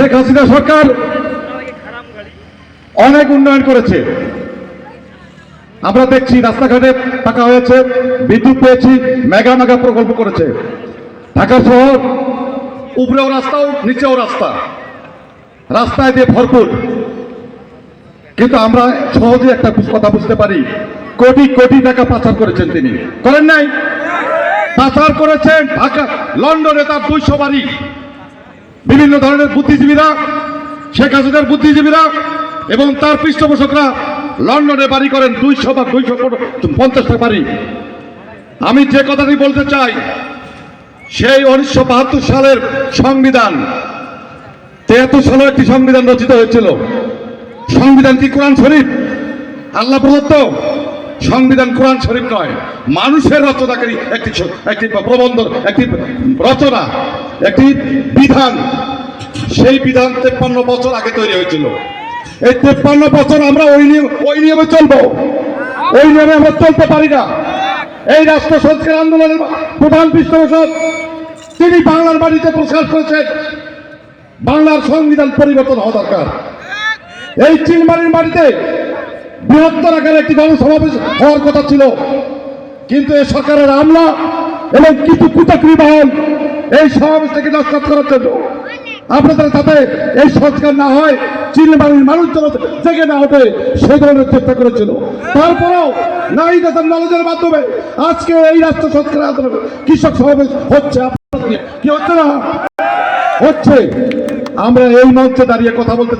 শেখ হাসিনা সরকার অনেক উন্নয়ন করেছে। আমরা দেখছি রাস্তাঘাটে টাকা হয়েছে, বিদ্যুৎ পেয়েছি, মেগা মেগা প্রকল্প করেছে। ঢাকা শহর উপরেও রাস্তাও নিচেও রাস্তা। রাস্তায় দিয়ে ভরপুর। কিন্তু আমরা সহজে একটা কথা বুঝতে পারি, কোটি কোটি টাকা পাচার করেছেন তিনি। করেন নাই? পাচার করেছেন ঢাকা, লন্ডনে তার দুইশো বাড়ি। বিভিন্ন ধরনের বুদ্ধিজীবীরা, শেখ হাসিনার বুদ্ধিজীবীরা এবং তার পৃষ্ঠপোষকরা লন্ডনে বাড়ি করেন দুইশো বা দুইশো পঞ্চাশটা বাড়ি। আমি যে কথাটি বলতে চাই, সেই উনিশশো বাহাত্তর সালের সংবিধান, তেহাত্তর সালে একটি সংবিধান রচিত হয়েছিল। সংবিধান কি কোরআন শরীফ? আল্লাহ প্রদত্ত সংবিধান কোরআন শরীফ নয়, মানুষের রচনাকারী একটি একটি প্রবন্ধ একটি রচনা, একটি বিধান। সেই বিধান তেপ্পান্ন বছর আগে তৈরি হয়েছিল। এই তেপ্পান্ন বছর আমরা ওই নিয়ম ওই নিয়মে চলবো। ওই নিয়মে আমরা চলতে পারি না। এই রাষ্ট্র সংস্কার আন্দোলনের প্রধান পৃষ্ঠপোষক তিনি বাংলার বাড়িতে প্রকাশ করেছেন, বাংলার সংবিধান পরিবর্তন হওয়া দরকার। এই চিলমারির বাড়িতে বৃহত্তর আকারে একটি গণসমাবেশ হওয়ার কথা ছিল। কিন্তু এই সরকারের আমলা এবং কিছু কুচক্রি বাহন এই সমাবেশটাকে নষ্ট করার জন্য আপনাদের তাতে এই সংস্কার না হয় চিলমারির মানুষ যেন জেগে না ওঠে, সেই ধরনের চেষ্টা করেছিল। তারপরেও নাই তাদের নলেজের মাধ্যমে আজকে এই রাষ্ট্র সংস্কার আন্দোলন কৃষক সমাবেশ হচ্ছে। আপনাদের কি হচ্ছে না? হচ্ছে। আমরা এই মঞ্চে দাঁড়িয়ে কথা বলতে